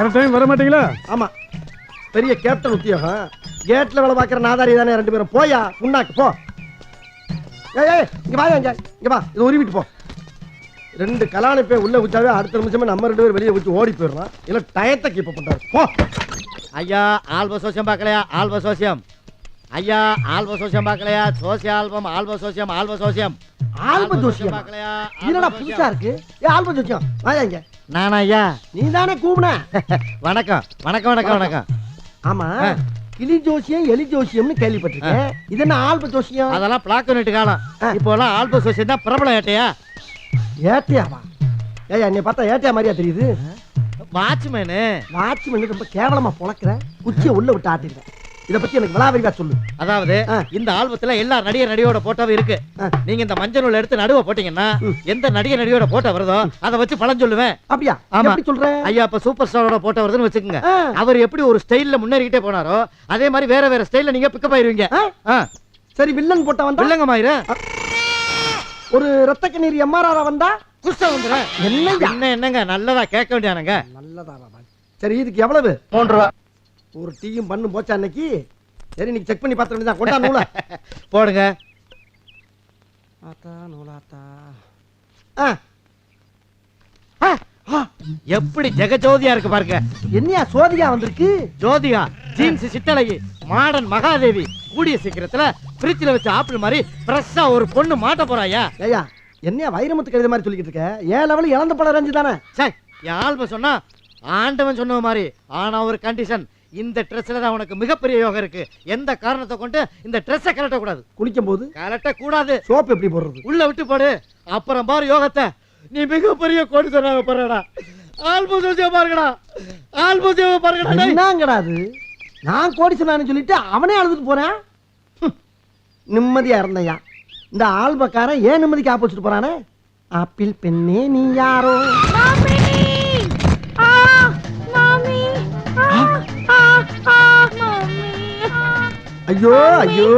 Correct time வர மாட்டீங்களா? ஆமா. பெரிய கேப்டன் உத்தியோகம். கேட்ல வேலை பார்க்குற நாதாரி தானே ரெண்டு பேரும். போயா புண்ணாக்கு போ. ஏய் ஏய் இங்க வா இங்க. இங்க வா இது உருவிட்டு போ. ரெண்டு கலாணி போய் உள்ள வச்சாவே அடுத்த நிமிஷமே நம்ம ரெண்டு பேரும் வெளியே வச்சு ஓடி போயிடுறோம் இல்ல டயத்தை கீப் பண்றாரு. போ. ஐயா ஆல்ப சோசியம் பார்க்கலையா? ஆல்ப சோசியம். ஐயா ஆல்ப சோசியம் பார்க்கலையா? சோசிய ஆல்பம் ஆல்ப சோசியம் ஆல்ப சோசியம். ஆல்ப ஜோசியம். பார்க்கலையா? என்னடா புதுசா இருக்கு? ஏ ஆல்ப ஜோசியம். வாயா இங்க. நானா ஐயா நீ தானே கூப்பின வணக்கம். வணக்கம் வணக்கம் வணக்கம். ஆமா. கிளி ஜோசியம் எலி ஜோசியம்னு கேள்விப்பட்டிருக்கேன். இது என்ன ஆல்ப ஜோசியம்? அதெல்லாம் பிளாக் நெட்டு காலம். இப்போ எல்லாம் ஆல்ப சோசியம் தான் பிரபலம் ஏட்டையா? ஏட்டியாவா? ஏயா என்னை பார்த்தா ஏட்டியா மாதிரியா தெரியுது. வாட்ச்மேனு வாட்ச்மேன் ரொம்ப கேவலமா பொழக்கிற குச்சியை உள்ள விட்டு ஆட்டிருக்கேன் இத பத்தி எனக்கு விளாவரிவா சொல்லு. அதாவது. இந்த ஆல்பத்துல எல்லா நடிகர் நடிகையோட போட்டோவும் இருக்கு. நீங்க இந்த மஞ்சள் நூல் எடுத்து நடுவ போட்டீங்கன்னா. எந்த நடிகர் நடிகையோட போட்டோ வருதோ அதை வச்சு பலன் சொல்லுவேன். அப்படியா? ஆமா. எப்படி சொல்ற? ஐயா இப்ப சூப்பர் ஸ்டாரோட போட்டோ வருதுன்னு வச்சுக்கோங்க. அவர் எப்படி ஒரு ஸ்டைல்ல முன்னேறிக்கிட்டே போனாரோ அதே மாதிரி வேற வேற ஸ்டைல்ல நீங்க பிக்கப் ஆயிருவீங்க. சரி வில்லன் போட்ட வந்தா? இல்லங்க மாயிரு. ஒரு ரத்த கண்ணீர் எம்ஆர்ஆர் வந்தா? குஸ்டா வந்துடுறேன் என்னய்யா? என்ன என்னங்க? நல்லதா கேட்க வேண்டியானுங்க நல்லதா சரி இதுக்கு எவ்வளவு? மூன்று ரூபா. ஒரு டீயும் பண்ணு போச்சா அன்னைக்கு? சரி நீ செக் பண்ணி பார்த்து வேண்டியதான் கொண்டா நூலை. போடுங்க. ஆத்தா நூலாத்தா ஆ. எப்படி ஜெகஜோதியா இருக்கு பாருங்க. என்னையா சோதியா வந்திருக்கு? ஜோதியா ஜீன்ஸ் சிட்டழகி மாடர்ன் மகாதேவி. கூடிய சீக்கிரத்துல ஃப்ரிட்ஜ்ல வச்ச ஆப்பிள் மாதிரி ஃப்ரெஷ்ஷா ஒரு பொண்ணு மாட்ட போறாயா? ஏய்யா என்னையா வைரமுத்து கழுத மாதிரி சொல்லிக்கிட்டு இருக்க? ஏன் லெவல் இழந்த பழம் ரஞ்சு தானே சே என் ஆல்பம் சொன்னா ஆண்டவன் சொன்ன மாதிரி. ஆனா ஒரு கண்டிஷன் இந்த ட்ரெஸ்ல தான் உனக்கு மிகப்பெரிய யோகம் இருக்கு. எந்த காரணத்தை கொண்டு இந்த ட்ரெஸ்ஸை கலட்ட கூடாது குளிக்கும் போது கலட்ட கூடாது சோப்பு எப்படி போடுறது? உள்ள விட்டு போடு. அப்புறம் பாரு யோகத்தை. நீ மிகப்பெரிய கோடி சொன்னாங்க பாருடா ஆல்பம் ஜோசியா பாருங்கடா. ஆல்பம் ஜோசியா பாருங்கடா. என்னங்கடா அது? நான் கோடி சொன்னான்னு சொல்லிட்டு அவனே அழுதுட்டு போறேன். நிம்மதியா இருந்தையா. இந்த ஆல்பக்காரன் ஏன் நிம்மதிக்கு ஆப்போசிட் போறானே? ஆப்பிள் பெண்ணே நீ யாரோ? ஐயோ ஐயோ.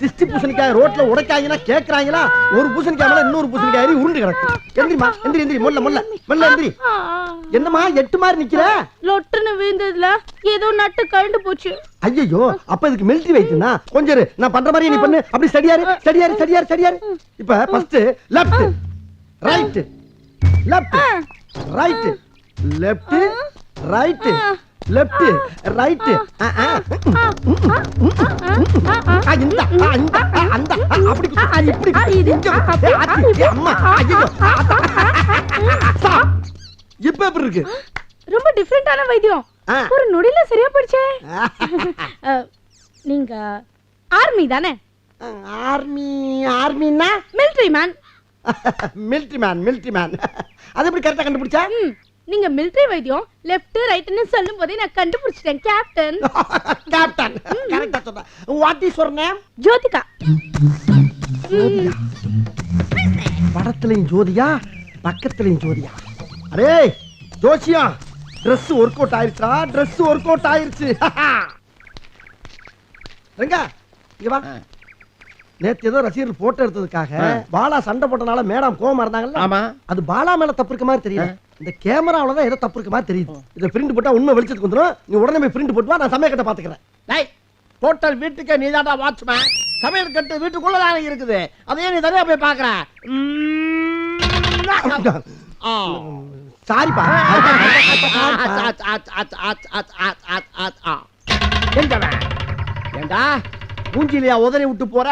திஷ்டி பூசணிக்காய் ரோட்ல உடைக்காங்கன்னா கேக்குறாங்களா ஒரு பூசணிக்காய் மேல இன்னொரு பூசணிக்காய் உருண்டு கிடக்கு. எந்திரிமா எந்திரி எந்திரி மொல்ல மொல்ல மொல்ல எந்திரி. என்னம்மா எட்டு மாதிரி நிக்கிற? லொட்டுன்னு விழுந்ததுல ஏதோ நட்டு கழண்டு போச்சு. ஐயோ அப்ப இதுக்கு மிலிட்டரி வைத்துனா கொஞ்சம். நான் பண்ற மாதிரி நீ பண்ணு. அப்படி ஸ்டடியாரு ஸ்டடியாரு ஸ்டடியாரு ஸ்டடியாரு இப்ப first left right left right left right left right இந்த ஆ, இந்த ஆ, அந்த ஆ, அப்படி இப்படி. இது. அம்மா ஐயோ. இப்ப எப்படி இருக்கு ரொம்ப டிஃப்ரெண்டான வைத்தியம். ஒரு நொடியில சரியா போயிடுச்சே நீங்க ஆர்மி தானே army ஆர்மின்னா military man military man military man அது எப்படி கரெக்டா கண்டுபிடிச்சா நீங்க மிலிட்டரி வைத்தியம் லெஃப்ட் ரைட்னு சொல்லும் போதே நான் கண்டுபிடிச்சிட்டேன் கேப்டன் கேப்டன் கரெக்டா சொன்ன. What is your name Jyothika. படத்துலயும் ஜோதியா பக்கத்துலயும் ஜோதியா. அரே ஜோசியா Dress ஒர்க் அவுட் ஆயிருச்சா Dress ஒர்க் அவுட் ஆயிருச்சு. ரெங்கா இங்க வா. நேத்து ஏதோ ரசிகர்கள் போட்டோ எடுத்ததுக்காக பாலா சண்டை போட்டனால மேடம் கோவமா இருந்தாங்கல்ல? ஆமா. அது பாலா மேல தப்பு இருக்க மாதிரி தெரியல. இந்த கேமராவில தான் ஏதோ தப்பு இருக்க மாதிரி தெரியுது. இதை பிரிண்ட் போட்டா உண்மை வெளிச்சத்துக்கு வந்துடும். நீ உடனே போய் பிரிண்ட் போட்டு வா நான் சமய கட்ட பாத்துக்கிறேன் டேய் டோட்டல் வீட்டுக்கே நீ தான்டா வாட்ச்மேன் சமையல் கட்டு வீட்டுக்குள்ள தானே இருக்குது. அதையே நீ தனியா போய் பாக்குற சாரிப்பா ஏண்டா மூஞ்சிலியா உதறி விட்டு போற?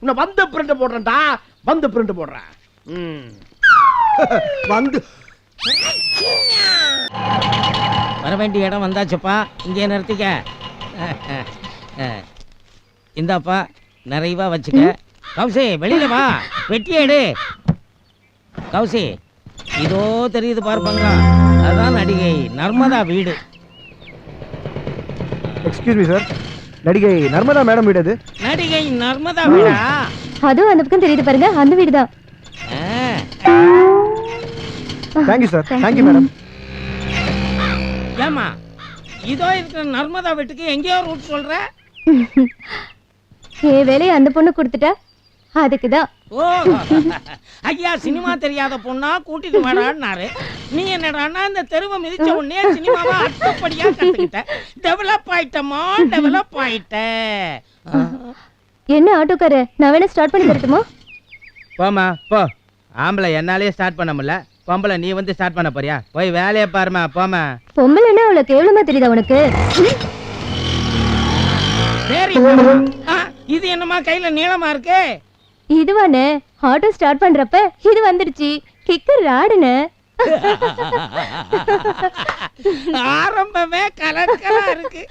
உன்னை வந்து பிரிண்ட் போடுறேன்டா. வந்து பிரிண்ட் போடுறேன். வந்து வர வேண்டிய இடம் வந்தாச்சுப்பா. இங்கே நிறுத்திக்க. இந்தாப்பா நிறைவா வச்சுக்க. கௌசி வெளியில வா. வெட்டி எடு. கௌசி இதோ தெரியுது பார்ப்பாங்க அதான் நடிகை நர்மதா வீடு. எக்ஸ்கியூஸ் மீ சார் நடிகை நர்மதா மேடம் வீடு அது? நடிகை நர்மதா வீடா? அதுவும் அந்த பக்கம் தெரியுது பாருங்க அந்த வீடு தான் ஆ, thank you sir thank you madam ஏம்மா இதோ இருக்கிற நர்மதா வீட்டுக்கு எங்கேயோ ரூட் சொல்ற? என் வேலையை அந்த பொண்ணு கொடுத்துட்டா? அதுக்குதான். ஓ ஐயா சினிமா தெரியாத பொண்ணா? கூட்டிட்டு வாடான்னாரு. நீ என்னடான்னா இந்த தெருவை மிதிச்ச உடனே சினிமாவை அட்டப்படியா கத்துக்கிட்ட. டெவலப் ஆயிட்டமா டெவலப் ஆயிட்ட. என்ன ஆட்டோக்கார நான் வேணா ஸ்டார்ட் பண்ணி தரட்டுமா? போம்மா போ. ஆம்பளை என்னாலே ஸ்டார்ட் பண்ண முடியல. பொம்பளை நீ வந்து ஸ்டார்ட் பண்ண போறியா? போய் வேலையை பாருமா போம்மா. பொம்பளைன்னா அவ்வளவு கேவலமா தெரியுதா உனக்கு? சரி ஆ, இது என்னமா கையில நீளமா இருக்கு? இதுவானே? ஆட்டோ ஸ்டார்ட் பண்றப்ப இது வந்துடுச்சு. கிக்கர் ராடுனே. ஆரம்பமே கலக்கலா இருக்கு.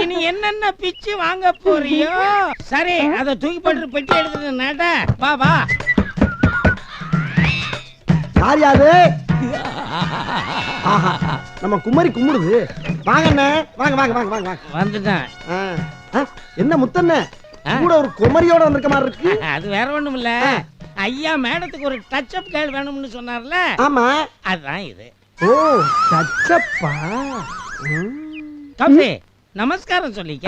இனி என்னென்ன பிச்சு வாங்க போறியோ? சரி அத தூக்கி போட்டு பெட்டி எடுத்துட்டு நட. வா வா. யார் யாரு? நம்ம குமரி கும்பிடுது வாங்க அண்ணே வாங்க வாங்க வாங்க வாங்க வந்துட்டேன். என்ன முத்தண்ணே? கூட ஒரு குமரியோட வந்திருக்க மாதிரி இருக்கு. அது வேற ஒண்ணும் இல்ல ஐயா மேடத்துக்கு ஒரு டச் அப் கேள் வேணும்னு சொன்னார்ல. ஆமா. அதுதான் இது. ஓ சச்சப்பா ம். கம்பி நமஸ்காரம் சொல்லிக்க.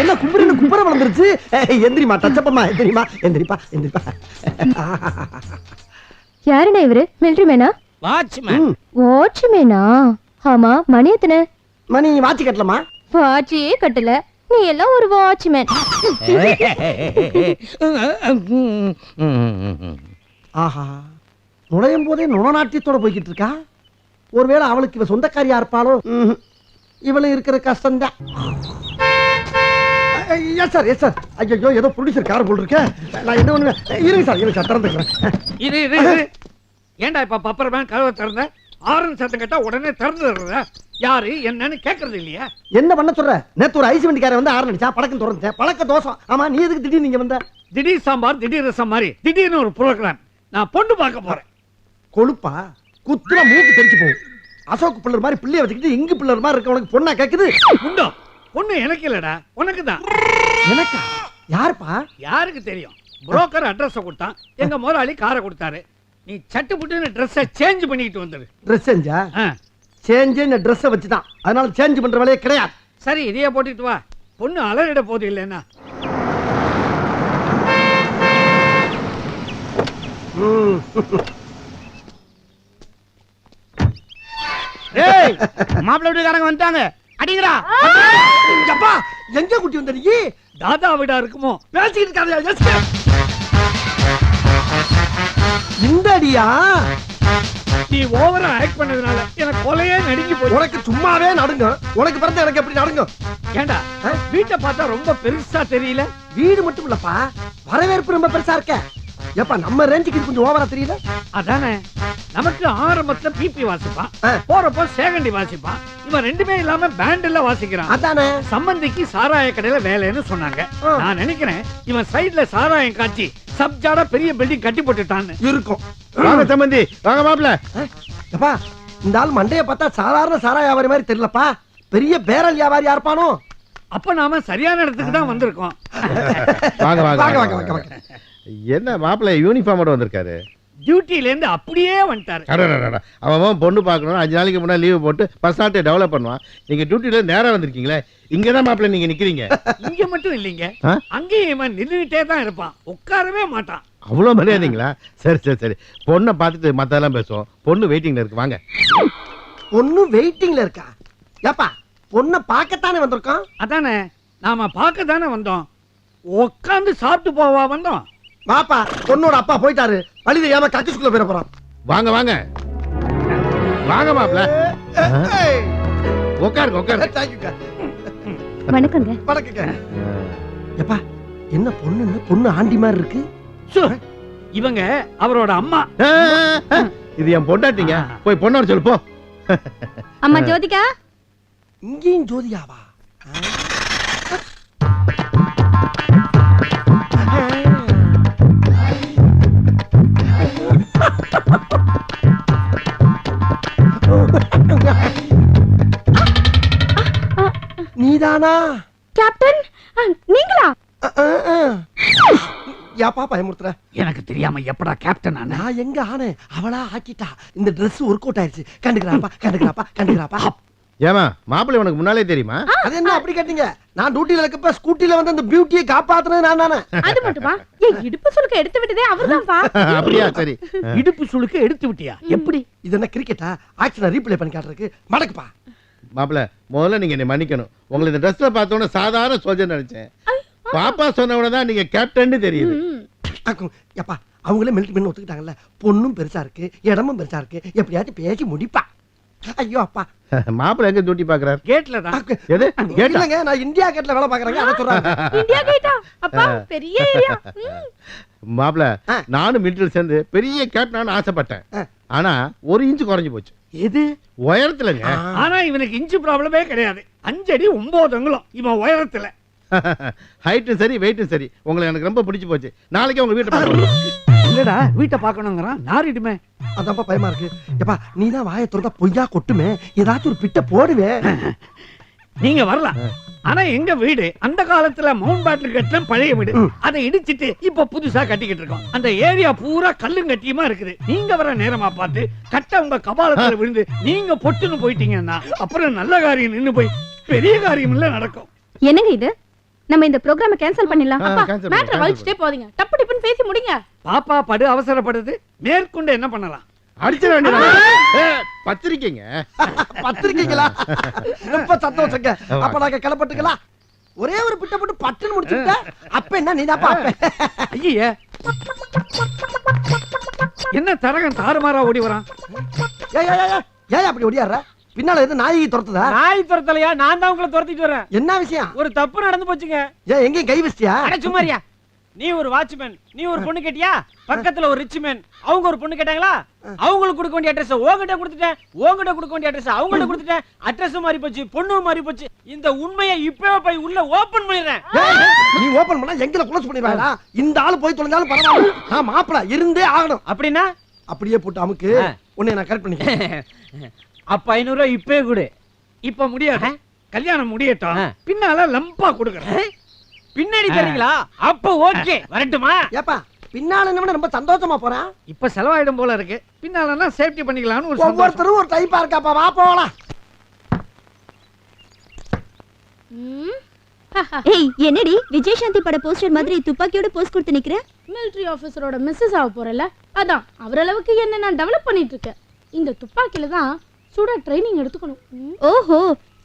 என்ன கும்பரின்னு கும்பர வளர்ந்துருச்சு? எந்திரிமா டச்சப்பம்மா எந்திரிமா எந்திரிப்பா எந்திரிப்பா. யாருண்ணே இவரு? மிலிட்ரி மேனா வாட்ச்மேன் வாட்ச்மேனா ஆமா மணி எத்தனை? மணி வாட்சி கட்டலாமா? வாட்சியே கட்டல. நீ எல்லாம் ஒரு வாட்ச்மேன் ஆஹா. நுழையும் போதே நுணநாட்டியத்தோட போய்கிட்டு இருக்கா ஒருவேளை அவளுக்கு இவ சொந்தக்காரியா இருப்பாளோ. இவளு இருக்கிற கஷ்டம்தான். Yes sir yes sir. ஐயோ ஏதோ ப்ரொடியூசர் கார் போல் நான் என்ன பண்ணுவேன்? இருங்க சார் இருங்க சார் திறந்துக்கிறேன். இது இது இது ஏன்டா இப்ப பப்பர் பேங்க் கதவை திறந்த? ஆரன் சத்தம் கேட்டா உடனே திறந்து தர்றதா யாரு என்னன்னு கேக்குறது இல்லையா. என்ன பண்ண சொல்ற? நேத்து ஒரு ஐஸ் வண்டிக்காரன் வந்து ஆரம்பிச்சா அடிச்சா பழக்கம் திறந்துட்டேன். பழக்க தோசம் ஆமா நீ எதுக்கு திடீர்னு நீங்க வந்த? திடீர் சாம்பார் திடீர் ரசம் மாதிரி திடீர்னு ஒரு ப்ரோக்ராம் நான் பொண்ணு பார்க்க போறேன். கொழுப்பா? குத்துனா மூக்கு தெரிச்சு போகும். அசோக் பிள்ளர் மாதிரி பிள்ளைய வச்சுக்கிட்டு இங்கு பிள்ளர் மாதிரி இருக்க உனக்கு பொண்ணா கேக்குது? உண்டோ? பொண்ணு எனக்கு இல்லடா உனக்கு தான் எனக்கா? யாருப்பா? யாருக்கு தெரியும்? புரோக்கர் அட்ரஸ் கொடுத்தான். எங்க முதலாளி காரை கொடுத்தாரு. நீ சட்டு புட்டுன்னு ட்ரெஸ்ஸை சேஞ்ச் பண்ணிட்டு வந்துரு ட்ரெஸ் செஞ்சா சேஞ்சே இந்த ட்ரெஸ்ஸை வச்சு தான் அதனால சேஞ்ச் பண்ற வேலையே கிடையாது. சரி இதையே போட்டுட்டு வா. பொண்ணு அலறிட போது இல்லைன்னா. ஏய் மாப்பிள்ளை வீட்டுக்காரங்க வந்துட்டாங்க. அடிங்கடா. அப்பா எங்க குட்டி வந்த நீ? தாதா வீடா இருக்குமோ? பேசிக்கிட்டு இருக்காதயா இந்த அடியா நீ ஓவரா ஆக்ட் பண்ணதுனால எனக்கு கொலையே நடுங்கி போச்சு. உனக்கு சும்மாவே நடுங்க. உனக்கு பிறந்த எனக்கு எப்படி நடுங்கும் ஏண்டா வீட்டை பார்த்தா ரொம்ப பெருசா தெரியல? வீடு மட்டும் இல்லப்பா. வரவேற்பு ரொம்ப பெருசா இருக்க. ஏப்பா நம்ம ரேஞ்சுக்கு இது கொஞ்சம் ஓவரா தெரியல அதானே. நமக்கு ஆரம்பத்துல பிபி வாசிப்பான். போறப்போ சேகண்டி வாசிப்பான் இவன் ரெண்டுமே இல்லாம பேண்ட்ல வாசிக்கிறான். அதானே. சம்பந்திக்கு சாராய கடையில வேலைன்னு சொன்னாங்க. நான் நினைக்கிறேன் இவன் சைடுல சாராயம் காய்ச்சி சப்ஜாடா பெரிய பில்டிங் கட்டி போட்டுட்டான்னு. இருக்கும். வாங்க சம்பந்தி வாங்க மாப்பிள்ள. ஏப்பா இந்த ஆள் மண்டைய பார்த்தா சாதாரண சாரா வியாபாரி மாதிரி தெரியலப்பா. பெரிய பேரல் வியாபாரியா இருப்பானோ? அப்ப நாம சரியான இடத்துக்கு தான் வந்திருக்கோம். வாங்க வாங்க வாங்க. வாங்க வாங்க. என்ன மாப்பிள்ள யூனிஃபார்மோட வந்திருக்காரு? டியூட்டில இருந்து அப்படியே வந்துட்டாரு. அடடடடா. அவன் அவன் பொண்ணு பார்க்கணும். அஞ்சு நாளைக்கு முன்னாடி லீவு போட்டு பர்சனாலிட்டி டெவலப் பண்ணுவான். நீங்க டியூட்டில நேரா வந்திருக்கீங்களே? இங்க தான் மாப்பிள்ள நீங்க நிக்கிறீங்க. இங்க மட்டும் இல்லைங்க? அங்கேயும் இவன் நின்றுகிட்டே தான் இருப்பான். உட்காரவே மாட்டான். அவ்வளோ மரியாதைங்களா? சரி சரி சரி. பொண்ணை பார்த்துட்டு மத்தெல்லாம் பேசுவோம். பொண்ணு வெயிட்டிங்ல இருக்கு. வாங்க. பொண்ணு வெயிட்டிங்ல இருக்கா? ஏப்பா பொண்ணை பார்க்கத்தானே வந்திருக்கோம்? அதானே நாம பார்க்க தானே வந்தோம். உட்காந்து சாப்பிட்டு போவா வந்தோம். வாப்பா பொண்ணோட அப்பா போயிட்டாரு. வழி தெரியாம கக்கிஸ்குள்ள போயிட போறான். வாங்க வாங்க. வாங்க மாப்பிள்ள. உட்காருங்க உட்காருங்க தேங்க்யூக்கா வணக்கங்க வணக்கங்க ஏப்பா என்ன பொண்ணு பொண்ணு ஆண்டி மாதிரி இருக்கு? சு, இவங்க அவரோட அம்மா. இது என் பொண்டாட்டிங்க. போய் பொண்ணோட சொல்லு போ. அம்மா ஜோதிகா? இங்கேயும் ஜோதியாவா நீதானா? கேப்டன் நீங்களா. ஏப்பா பயமுறுத்துற? எனக்கு தெரியாம எப்படா கேப்டன் ஆன? நான் எங்க ஆனேன்? அவளா ஆக்கிட்டா. இந்த Dress ஒர்க் அவுட் ஆயிருச்சு. கண்டுக்கிறாப்பா கண்டுக்கிறாப்பா கண்டுக்கிறாப்பா. ஏமா மாப்பிள்ளை உனக்கு முன்னாலே தெரியுமா? அது என்ன அப்படி கேட்டீங்க? நான் டியூட்டில இருக்கப்ப ஸ்கூட்டில வந்து அந்த பியூட்டியை காப்பாத்துனது நான் தானே? அது மட்டுமா? ஏன் இடுப்பு சுலுக்க எடுத்து விட்டதே அவர்தான்ப்பா. அப்படியா சரி. இடுப்பு சுளுக்கு எடுத்து விட்டியா? எப்படி? இது என்ன கிரிக்கெட்டா ஆக்ஷனை ரீப்ளே பண்ணி காட்டுறதுக்கு? மடக்குப்பா. மாப்பிள்ள முதல்ல நீங்க என்னை மன்னிக்கணும். உங்களை இந்த ட்ரெஸ்ல பார்த்தோன்னே சாதாரண சோல்ஜர் நினைச்சேன். பாப்பா சொன்ன உடனே தான் நீங்க கேப்டன்னு தெரியுது. எப்பா அவங்களே மெல்ட் பண்ணி ஒத்துக்கிட்டாங்கல்ல. பொண்ணும் பெருசா இருக்கு இடமும் பெருசா இருக்கு. எப்படியாச்சும் பேசி முடிப்பா. ஐயோ அப்பா. மாப்பிள்ளை எங்க டியூட்டி பாக்குறாரு கேட்ல தான். எது? கேட்டா இல்லங்க நான் இந்தியா கேட்ல வேலை பாக்குறேங்க அதை சொல்றாங்க. இந்தியா கேட்டா அப்பா பெரிய ஏரியா மாப்பிள்ள. நானும் மிலிட்டரி சேர்ந்து பெரிய கேப்டன் ஆசைப்பட்டேன். ஆனா ஒரு இன்ச்சு குறைஞ்சு போச்சு. எது? உயரத்துலங்க. ஆனா இவனுக்கு இன்ச்சு ப்ராப்ளமே கிடையாது. அஞ்சடி ஒன்பது அங்குலம் இவன் உயரத்துல. ஹைட்டும் சரி வெயிட்டும் சரி. உங்களை எனக்கு ரொம்ப பிடிச்சு போச்சு. நாளைக்கு உங்க வீட்டை பார்க்கணும் இல்லடா வீட்டை பார்க்கணுங்கிறான்? நாரிடுமே அதான்ப்பா பயமா இருக்கு. எப்பா நீ தான் வாயை திறந்தா பொய்யா கொட்டுமே? ஏதாச்சும் ஒரு பிட்ட போடுவே. நீங்க வரலாம். ஆனா எங்க வீடு அந்த காலத்துல மவுண்ட் பேட்டில் கட்டின பழைய வீடு. அதை இடிச்சிட்டு இப்ப புதுசா கட்டிக்கிட்டு இருக்கோம். அந்த ஏரியா பூரா கல்லும் கட்டியுமா இருக்குது. நீங்க வர நேரமா பார்த்து கட்ட உங்க கபாலத்துல விழுந்து நீங்க பொட்டுன்னு போயிட்டீங்கன்னா அப்புறம் நல்ல காரியம் நின்னு போய் பெரிய காரியம் இல்ல நடக்கும். என்னங்க இது? நம்ம இந்த ப்ரோக்ராம கேன்சல் பண்ணிடலாம் அப்பா cancel வலிச்சுட்டே போதீங்க டப்பு டிப்புன்னு பேசி முடிங்க பாப்பா படு அவசரப்படுது மேற்கொண்டு என்ன பண்ணலாம் அடிச்சிட வேண்டியது பத்திரிக்கைங்க பத்திரிக்கைங்களா ரொம்ப சந்தோஷங்க அப்ப நாங்க கிளப்பட்டுக்கலாம் ஒரே ஒரு பிட்ட போட்டு பட்டுன்னு முடிச்சுட்ட அப்ப என்ன நீதாப்பா அப்ப ஐயே என்ன தரகன் தாறுமாறா ஓடி வரான் ஏய், ஏய், ஏய், ஏய், ஏன் அப்படி ஒடியாடுற பின்னால எது நாயகி துரத்துதா? நாய் துரத்தலையா? நான் தான் உங்களை துரத்திட்டு வரேன். என்ன விஷயம்? ஒரு தப்பு நடந்து போச்சுங்க. ஏன் எங்கேயும் கை வச்சிட்டியா? அட சும்மாரியா நீ ஒரு வாட்ச்மேன் நீ ஒரு பொண்ணு கேட்டியா? பக்கத்துல ஒரு ரிச் மேன் அவங்க ஒரு பொண்ணு கேட்டாங்களா? அவங்களுக்கு கொடுக்க வேண்டிய அட்ரஸ் உங்ககிட்ட கொடுத்துட்டேன். உங்ககிட்ட கொடுக்க வேண்டிய அட்ரஸ் அவங்ககிட்ட கொடுத்துட்டேன். அட்ரஸும் மாறி போச்சு பொண்ணும் மாறி போச்சு. இந்த உண்மையை இப்பவே போய் உள்ள ஓபன் பண்ணிடுறேன். நீ ஓபன் பண்ணா எங்களை குளோஸ் பண்ணிடுவாடா இந்த ஆளு போய் தொலைஞ்சாலும் பரவாயில்ல. நான் மாப்பிள இருந்தே ஆகணும். அப்படின்னா? அப்படியே போட்டு அமுக்கு. உன்னை நான் கரெக்ட் பண்ணிக்கிறேன். அப்ப ஐநூறு ரூபாய் இப்பவே கொடு. இப்ப முடியாது. கல்யாணம் முடியட்டும். பின்னால லம்பா கொடுக்கறேன் பின்னாடி தரீங்களா? அப்ப ஓகே. வரட்டுமா? ஏப்பா பின்னால என்ன ரொம்ப சந்தோஷமா போறேன் இப்ப செலவாயிடும் போல இருக்கு. பின்னாலன்னா சேஃப்டி பண்ணிக்கலாம்னு ஒரு. ஒவ்வொருத்தரும் ஒரு டைப்பா இருக்காப்பா. வா போலாம். ஏய் என்னடி? விஜயசாந்தி பட போஸ்டர் மாதிரி துப்பாக்கியோட போஸ்ட் கொடுத்து நிக்கிற? மிலிட்டரி ஆஃபீஸரோட மிஸ்ஸஸ் ஆக போறல அதான் அவரளவுக்கு என்ன நான் டெவலப் பண்ணிட்டு இருக்கேன். இந்த துப்பாக்கில தான் சுட ட்ரைனிங் எடுத்துக்கணும். ஓஹோ.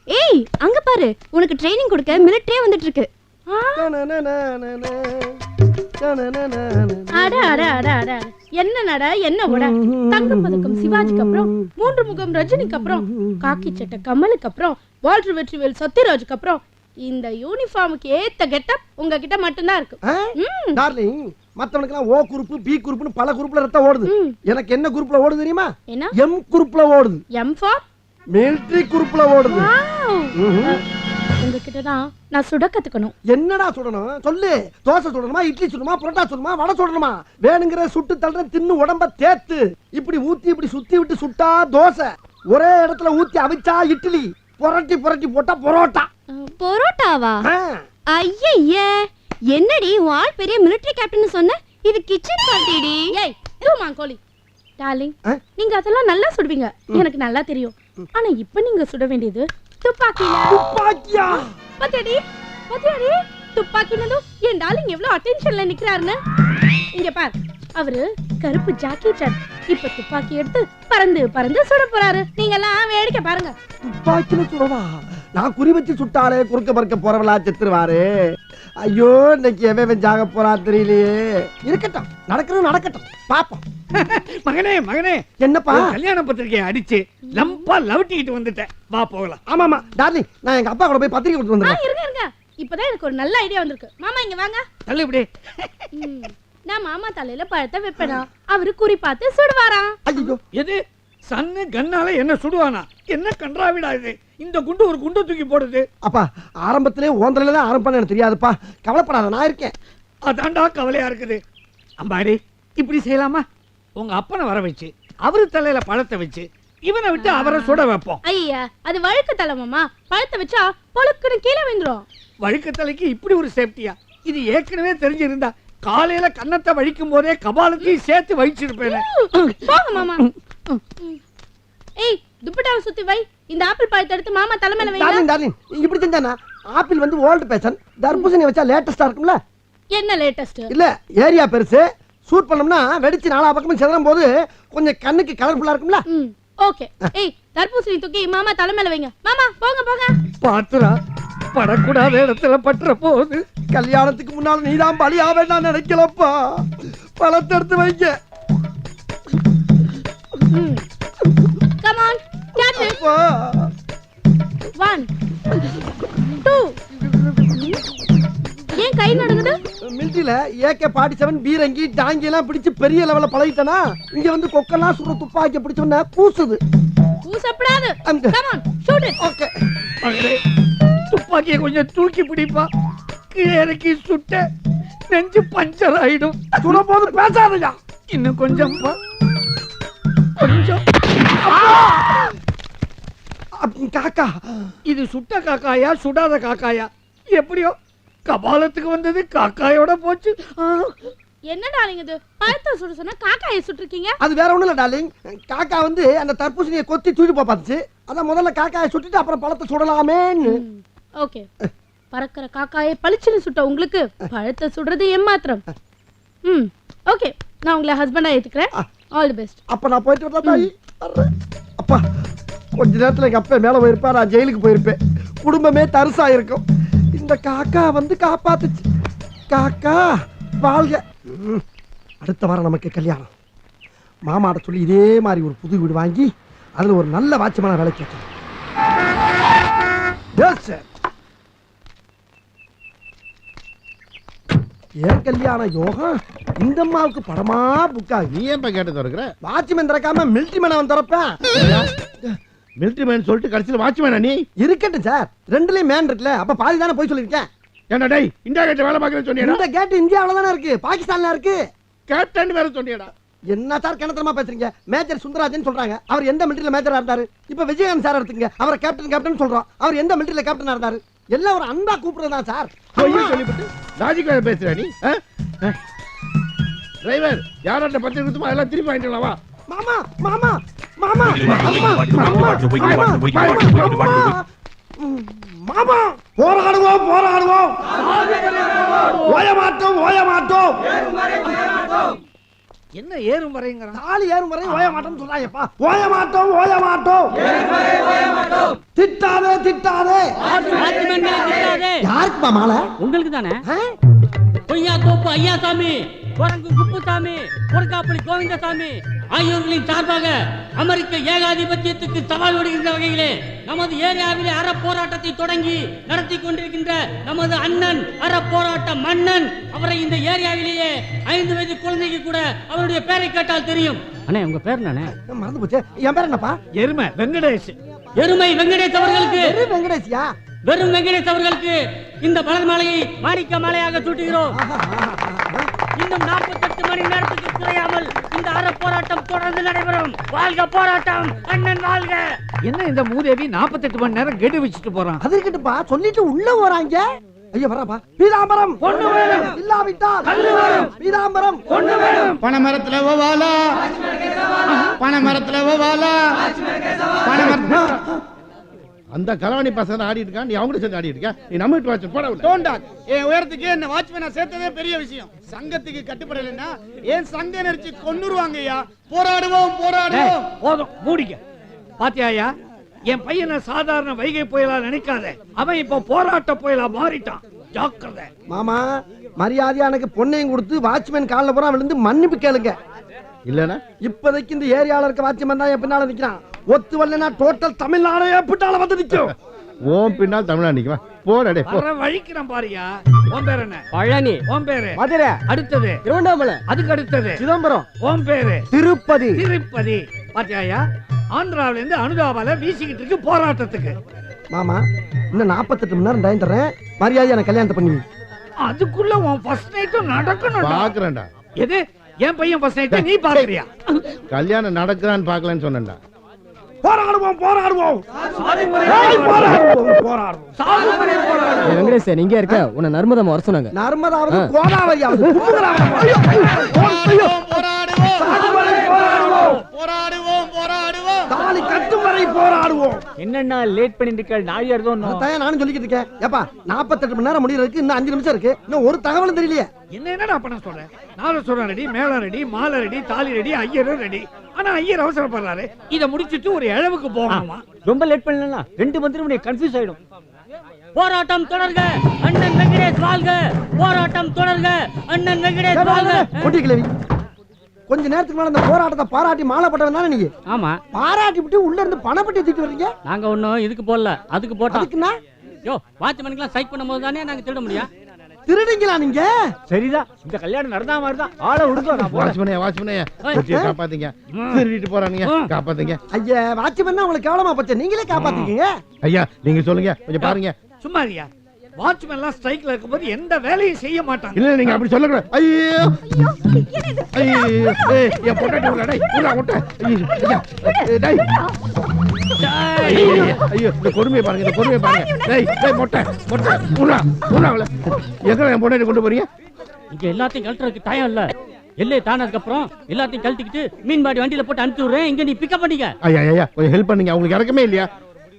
ஏய் அங்க பாரு. உனக்கு ட்ரைனிங் கொடுக்க மிலிட்டரியே வந்துட்டு இருக்கு ஆ, அட அட அட அட. அட. என்ன நட என்ன உட? தங்க பதக்கம் சிவாஜிக்கு அப்புறம் மூன்று முகம் ரஜினிக்கு அப்புறம் காக்கி சட்டை கமலுக்கு அப்புறம் வால்டர் வெற்றிவேல் சத்யராஜுக்கு அப்புறம் இந்த யூனிஃபார்முக்கு ஏத்த கெட்டப் உங்ககிட்ட மட்டும்தான் இருக்கு. டார்லிங் மத்தவனுக்கு ஓ குரூப் பி குரூப்னு பல குரூப்ல ரத்தம் ஓடுது. எனக்கு என்ன குரூப்ல ஓடுது தெரியுமா? என்ன? எம் குரூப்ல ஓடுது. எம் ஃபார் மிலிட்டரி குரூப்ல ஓடுது. உங்ககிட்ட தான் நான் சுட கத்துக்கணும். என்னடா சுடணும்? சொல்லு. தோசை சுடணுமா? இட்லி சுடணுமா? புரோட்டா சுடணுமா? வடை சுடணுமா? வேணுங்கிற சுட்டு தள்ளுற தின்னு உடம்ப தேத்து. இப்படி ஊத்தி இப்படி சுத்தி விட்டு சுட்டா தோசை. ஒரே இடத்துல ஊத்தி அவிச்சா இட்லி. புரட்டி புரட்டி போட்டா பரோட்டா. பரோட்டாவா? ஐயய்யே என்னடி உன் ஆள் பெரிய மிலிட்டரி கேப்டன் சொன்ன? இது கிச்சன் பார்ட்டிடி ஏய் தூமா கோழி டார்லிங்? நீங்க அதெல்லாம் நல்லா சுடுவீங்க. எனக்கு நல்லா தெரியும். ஆனா இப்ப நீங்க சுட வேண்டியது துப்பாக்கில துப்பாக்கியா? பாத்தியாடி? பாத்தியாடி? துப்பாக்கினதும் என் டார்லிங் எவ்வளவு அட்டென்ஷன்ல நிக்கிறாருன்னு? இங்க பார். அவரு கருப்பு ஜாக்கி சான் இப்ப துப்பாக்கி எடுத்து பறந்து பறந்து சுட போறாரு. நீங்க எல்லாம் வேடிக்கை பாருங்க. துப்பாக்கில சுடவா? நான் குறி வச்சு சுட்டாலே குறுக்க பறக்க போறவளா செத்துருவாரு. ஐயோ இன்னைக்கு எவன் ஜாக போறா தெரியலையே. இருக்கட்டும் நடக்கிறது நடக்கட்டும். பாப்போம். மகனே மகனே. என்னப்பா? ஒரு கல்யாண பத்திரிக்கையை அடிச்சு லம்பா லவட்டிக்கிட்டு வந்துட்டேன். வா போகலாம். ஆமா ஆமா டார்லிங் நான் எங்க அப்பா கூட போய் பத்திரிக்கை கொடுத்து ஆ வந்துடுறேன் இருங்க இருங்க. இப்பதான் எனக்கு ஒரு நல்ல ஐடியா வந்திருக்கு. மாமா இங்க வாங்க. தள்ளு இப்படி. ம், நான் மாமா தலையில பழத்தை வைப்பேனா? அவரு குறி பார்த்து சுடுவாராம். ஐயோ எது? சன்னு கண்ணால என்ன சுடுவானா? என்ன கன்றாவிடா இது? இந்த குண்டு ஒரு குண்டு தூக்கி போடுது. அப்பா ஆரம்பத்திலே ஓந்தல தான் ஆரம்பம் எனக்கு தெரியாதுப்பா. கவலைப்படாத நான் இருக்கேன். அதான்டா கவலையா இருக்குது. அம்பாடி இப்படி செய்யலாமா? உங்க அப்பனை வர வச்சு அவரு தலையில பழத்தை வச்சு இவனை விட்டு அவரை சுட வைப்போம். ஐயா அது வழுக்கு தலை மாமா. பழத்தை வச்சா பொழுக்குன்னு கீழே விழுந்துரும். வழுக்க தலைக்கு இப்படி ஒரு சேஃப்டியா இது ஏற்கனவே தெரிஞ்சிருந்தா காலையில கன்னத்தை வழிக்கும் போதே கபாலத்தையும் சேர்த்து வழிச்சிருப்பேன் போங்க மாமா. ஏய் துப்பட்டாவை சுத்தி வை. இந்த ஆப்பிள் பழத்தை எடுத்து மாமா தலைமையில வைங்க டார்லிங் டார்லிங் இப்படி செஞ்சானா? ஆப்பிள் வந்து ஓல்டு பேஷன் தர்பூசணி வச்சா லேட்டஸ்டா இருக்கும்ல? என்ன லேட்டஸ்ட் இல்ல ஏரியா பெருசு. ஷூட் பண்ணோம்னா வெடிச்சு நாலா பக்கமும் சிதறும் போது கொஞ்சம் கண்ணுக்கு கலர்ஃபுல்லா இருக்கும்ல? ஓகே ஏய் தர்பூசணி தூக்கி மாமா தலைமையில வைங்க. மாமா போங்க போங்க. பாத்துரா படக்கூடாத இடத்துல பற்ற போகுது கல்யாணத்துக்கு முன்னால நீதான் பலி ஆவேன் நினைக்கலப்பா. பழத்தை எடுத்து வைங்க. ஆன் கேட்ச் இட் அப்பா. 1 2 ஏன் கை நடுங்குது? மிலிட்டரியில ஏகே ஃபார்ட்டி செவன் பீரங்கி டாங்கி எல்லாம் பிடிச்சு பெரிய லெவல்ல பழகிட்டனா இங்க வந்து கொக்கெல்லாம் சுடுற துப்பாக்கி பிடிச்சோன்னா கூசுது. கூசப்படாது. அந்த- come on shoot it okay மகளே துப்பாக்கியை கொஞ்சம் தூக்கி பிடிப்பா. கீழே இறக்கி சுட்ட நெஞ்சு பஞ்சர் ஆயிடும். சுடும் போது பேசாதயா. இன்னும் கொஞ்சம் வா. காக்கா இது சுட்ட காக்காயா சுடாத காக்காயா? எப்படியோ கபாலத்துக்கு வந்தது காக்காயோட போச்சு. ஆ. என்ன டாலிங் இது? பழத்தை சுட சொன்னா காக்காயை சுட்டிருக்கீங்க? அது வேற ஒண்ணும் இல்ல டார்லிங். காக்கா வந்து அந்த தர்பூசணியை கொத்தி தூக்கி பார்த்துச்சு. அதான் முதல்ல காக்காயை சுட்டுட்டு அப்புறம் பழத்தை சுடலாமேன்னு. ஓகே. பறக்கிற காக்காயை பளிச்சுன்னு சுட்ட உங்களுக்கு பழத்தை சுடுறது ஏமாத்திரம். ம் ஓகே. நான் உங்களை ஹஸ்பண்டா ஏத்துக்கிறேன். ஆல் தி பெஸ்ட் அப்ப நான் போயிட்டு வரலாம் தாய் அப்பா கொஞ்ச நேரத்துல எங்க அப்பா மேல போயிருப்பா நான் ஜெயிலுக்கு போயிருப்பேன். குடும்பமே தரிசா இருக்கும் இந்த காக்கா வந்து காப்பாத்துச்சு. காக்கா வாழ்க. ம். அடுத்த வாரம் நமக்கு கல்யாணம். மாமாட்ட சொல்லி இதே மாதிரி ஒரு புது வீடு வாங்கி அதுல ஒரு நல்ல வாட்சமான வேலைக்கு வைக்கணும் Yes, sir. ஏன் கல்யாண யோகம்? இந்த அம்மாவுக்கு படமா புக்கா நீ ஏன்பா கேட்டு திறக்கிற? வாட்ச்மேன் திறக்காம மிலிட்ரி மேன் அவன் திறப்பேன் மிலிட்ரி மேன் சொல்லிட்டு கடைசியில் வாட்ச்மேனா நீ? இருக்கட்டும் சார் ரெண்டுலயும் மேன் இருக்குல்ல அப்ப பாதி தானே போய் சொல்லிருக்கேன் ஏன்டா டேய் இந்தியா கேட்ட வேலை பார்க்கறேன்னு சொன்னியடா? இந்த கேட் இந்தியாவில தானே இருக்கு பாகிஸ்தான்ல இருக்கு. கேப்டன் வேற சொன்னியடா. என்ன சார் கிணத்தனமா பேசுறீங்க? மேஜர் சுந்தராஜன் சொல்றாங்க. அவர் எந்த மிலிட்டரியில மேஜரா இருந்தாரு? இப்ப விஜயகாந்த் சார் எடுத்துங்க அவரை கேப்டன் கேப்டன் சொல்றோம். அவர் எந்த மிலிட்டரியில கேப்டனா இருந்தாரு? எல்லாம் ஒரு அன்பா கூப்பிடுறதா சார். பொய் சொல்லிவிட்டு லாஜிக் வேற பேசுற நீ? டிரைவர் யார்கிட்ட பத்து நிமிஷமா எல்லாம் திருப்பி வாங்கிட்டு வா. மாமா மாமா மாமா மாமா போராடுவோம் போராடுவோம். ஓய மாட்டோம் ஓய மாட்டோம் என்ன ஏறும் வரைங்கிறான்? தாலி ஏறும் வரை ஓய மாட்டோம் சொல்றாங்கப்பா ஓய மாட்டோம் ஓய மாட்டோம் திட்டாதே திட்டாதே. யாருக்குப்பா மாலை? உங்களுக்கு தானே ஆ? கொய்யா தோப்பு ஐயாசாமி குரங்கு குப்புசாமி. பொற்காப்பளி கோவிந்தசாமி. ஆகியோர்களின் சார்பாக அமெரிக்க ஏகாதிபத்தியத்துக்கு சவால் விடுகின்ற வகையிலே நமது ஏரியாவிலே அற போராட்டத்தை தொடங்கி நடத்தி கொண்டிருக்கின்ற நமது அண்ணன் அற போராட்ட மன்னன் அவரை இந்த ஏரியாவிலேயே ஐந்து வயது குழந்தைக்கு கூட அவருடைய பேரை கேட்டால் தெரியும். அண்ணே உங்க பேர் நானே மறந்து போச்சு. என் பேர் என்னப்பா? எருமை வெங்கடேஷ். எருமை வெங்கடேஷ் அவர்களுக்கு. பெரிய வெங்கடேசியா வெறும் வெங்கடேஷ் அவர்களுக்கு இந்த மலர் மாலையை மாணிக்க மாலையாக சூட்டுகிறோம். இன்னும் 48 மணி நேரத்துக்கு குறையாமல் இந்த அற போராட்டம் தொடர்ந்து நடைபெறும். வாழ்க போராட்டம் அண்ணன் வாழ்க. என்ன இந்த மூதேவி 48 மணி நேரம் கெடு வச்சுட்டு போறான்? அது இருக்கட்டுப்பா சொல்லிட்டு உள்ள போறாங்க ஐயோ வர்றப்பா பீதாம்பரம். பொண்ணு வேணும். இல்லாவிட்டால் கல்லு வேணும். பீதாம்பரம். பொண்ணு வேணும். பனை மரத்துல ஓவாலா? பனை மரத்துல ஓவாலா? பனை மரத்துல அந்த கலவாணி பசங்க ஆடிட்டு இருக்கான். நீ அவங்க சேர்ந்து ஆடிட்டு இருக்க நீ நம்ம வீட்டு வாட்ச் போட. டோண்டாக் என் உயரத்துக்கு என்ன வாட்ச்மேனா சேர்த்ததே பெரிய விஷயம். சங்கத்துக்கு கட்டுப்படலைன்னா ஏன் சங்க நெரிச்சு ஐயா. போராடுவோம் போராடுவோம். போதும் மூடிக்க. பாத்தியாயா என் பையனை சாதாரண வைகை புயலா நினைக்காத. அவன் இப்ப போராட்ட புயலா மாறிட்டான். ஜாக்கிரதை. மாமா மரியாதையா எனக்கு பொண்ணையும் கொடுத்து வாட்ச்மேன் காலில் பூரா விழுந்து மன்னிப்பு கேளுங்க. இல்லனா இப்போதைக்கு இந்த ஏரியால இருக்க வாட்ச்மேன் தான் என் பின்னால நிக்கிறான். ஒத்து வரலனா டோட்டல் தமிழ்நாடே பின்னால வந்து நிக்கும். ஓம் பின்னால் தமிழ்நாடு நிக்குவா போடா டே போ. வர வழிக்கிறான் பாரியா. உன் பேர் என்ன? பழனி. உன் பேரு? மதுரை. அடுத்தது? திருவண்ணாமலை. அதுக்கு அடுத்தது? சிதம்பரம். உன் பேரு? திருப்பதி. திருப்பதி. பாத்தியாயா? ஆந்திராவில இருந்து அனுதாபால வீசிக்கிட்டு இருக்கு போராட்டத்துக்கு. மாமா இன்னும் நாற்பத்தெட்டு மணி நேரம் டைம் தரேன் மரியாதையா எனக்கு கல்யாணத்தை பண்ணி. அதுக்குள்ள உன் ஃபர்ஸ்ட் நைட்டும் நடக்கணும் பாக்குறேன்டா. எது? என் பையன் ஃபர்ஸ்ட் நைட் நீ பாக்குறியா? கல்யாணம் நடக்குதான்னு பார்க்கலன்னு சொன்னேன்டா. போராடுவோம் போராடுவோம். போராடுவோம் வெங்கடேஷ் நீங்க இருக்க. உன்னை நர்மதம் வர சொன்னாங்க. நர்மதாவது கோதாவரியாவது. போராடுவோம். போராடுவோம். போராடுவோம். தாலி கட்டும் வரை போராடுவோம். என்னன்னா லேட் பண்ணிட்டு இருக்க நாழியார் தான் நானும் சொல்லிக்கிட்டு இருக்கேன். ஏப்பா நாற்பத்தெட்டு மணி நேரம் முடியறதுக்கு இன்னும் அஞ்சு நிமிஷம் இருக்கு. இன்னும் ஒரு தகவலும் தெரியலையே. என்ன என்னடா பண்ண சொல்றேன்? நாதஸ்வரம் ரெடி மேளம் ரெடி மாலை ரெடி தாலி ரெடி ஐயரும் ரெடி. ஆனா ஐயர் அவசரப்படுறாரு. இத முடிச்சிட்டு ஒரு இழவுக்கு போகணுமா? ரொம்ப லேட் பண்ணலாம் ரெண்டு மந்திரம் கன்ஃபியூஸ் ஆயிடும். போராட்டம் தொடர்க அண்ணன் வெங்கடேஷ் வாழ்க. போராட்டம் தொடர்க அண்ணன் வெங்கடேஷ் வாழ்க. கொஞ்ச நேரத்துக்கு மேல அந்த போராட்டத்தை பாராட்டி மாலை போட்டவன் தானே நீங்க ஆமா. பாராட்டி விட்டு உள்ள இருந்து பணப்பட்டி தூக்கிட்டு வர்றீங்க? நாங்க ஒண்ணும் இதுக்கு போடல. அதுக்கு போட்டோம். அதுக்குன்னா? யோ வாட்ச்மேனுக்குலாம் ஸ்ட்ரைக் பண்ணும்போது தானே நாங்க திருட முடியும்? திருடுங்களா நீங்க? சரிதான் இந்த கல்யாணம் நடந்தா மாதிரி தான் ஆளை விடுங்க நான் போறேன். வாட்ச்மேனே வாட்ச்மேனே. காப்பாத்துங்க. திருடிட்டு போறானுங்க. காப்பாத்துங்க. ஐயா வாட்ச்மேன் உங்களுக்கு கேவலமா போச்சு நீங்களே காப்பாத்திக்கீங்க ஐயா நீங்க சொல்லுங்க. கொஞ்சம் பாருங்க. சும்மா இருயா வாட்ச்மேன் எல்லாம் ஸ்ட்ரைக்ல இருக்கும்போது எந்த வேலையும் செய்ய மாட்டாங்க. இல்ல நீங்க அப்படி சொல்லக்கூடாது ஐயோ. ஐயோ ஏய், என் பொண்டாட்டி விடுறா, டேய், ஐயா, ஏய், டேய். ஐயோ, இந்த கொடுமையை பாருங்க இந்த கொடுமையை பாருங்க. டேய் டேய் மொட்டை மொட்டை விடுறா, விடுறா அவளை. எங்க என் பொண்டாட்டி கொண்டு போறீங்க? இங்க எல்லாத்தையும் கழட்டுறதுக்கு டைம் இல்ல. எல்லையை தானதுக்கு அப்புறம் எல்லாத்தையும் கழட்டிக்கிட்டு மீன்பாடி வண்டியில போட்டு அனுப்பிச்சு விடுறேன். இங்க நீ பிக்கப் பண்ணிக்க. ஐயா ஐயா கொஞ்சம் ஹெல்ப் பண்ணுங்க. அவங்களுக்கு இறக்கமே இல்லையா?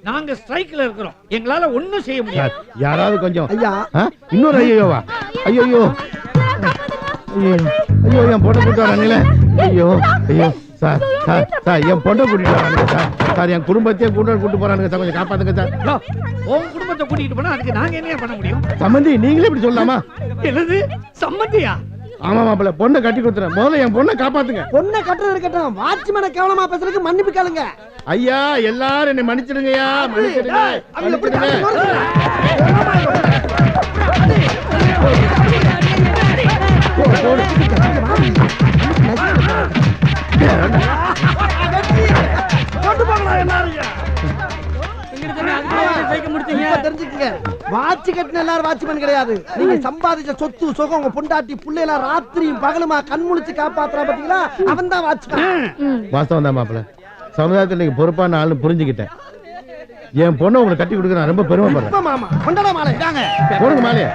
நாங்க ஸ்ட்ரைக்ல இருக்கிறோம். எங்களால ஒண்ணும் செய்ய முடியாது. யார்- யாராவது கொஞ்சம் ஐயா. ஆ? இன்னொரு ஐயோவா? ஐயோ ஐயோ ஐயோ என் பொண்ணை கூட்டு வரானுங்களே ஐயோ ஐயோ சார் சார் சார் என் பொண்ணை கூட்டிட்டு வரானுங்க சார். சார் என் குடும்பத்தையே கூட்டு கூட்டு போறானுங்க சார். கொஞ்சம் காப்பாத்துங்க சார். உன் குடும்பத்தை கூட்டிட்டு போனா அதுக்கு நாங்க என்ன பண்ண முடியும்? சம்மந்தி நீங்களே இப்படி சொல்லலாமா? என்னது? சம்மந்தியா? ஆமா மாப்பிள்ள பொண்ணை கட்டி கொடுத்துறேன். முதல்ல என் பொண்ணை காப்பாத்துங்க. பொண்ணை கட்டுறது இருக்கட்டும். வாட்ச்மேனை கேவலமா பேசுறதுக்கு மன்னிப்பு கேளுங்க ஐயா எல்லாரும் என்னை மன்னிச்சிடுங்கய்யா. மன்னிச்சிடுங்க. போகலாம் எல்லாரும் தெரிஞ்சுக்கங்க. வாட்ச் கட்டின எல்லாரும் வாட்ச்மேன் கிடையாது. நீங்க சம்பாதிச்ச சொத்து சுகம் உங்க பொண்டாட்டி புள்ளைல ராத்திரியும் பகலுமா கண் முழிச்சு காப்பாத்துறா பாத்தீங்களா? அவன் தான் வாட்ச்மேன். வாஸ்தவம் தான் மாப்பிள்ள. சமுதாயத்தில் நீங்க பொறுப்பான ஆளுன்னு புரிஞ்சுக்கிட்டேன். என் பொண்ணை உங்களுக்கு கட்டி கொடுக்க நான் ரொம்ப பெருமைப்படுறேன். மாமா கொண்டாட மாலை போடுங்க மாலையை.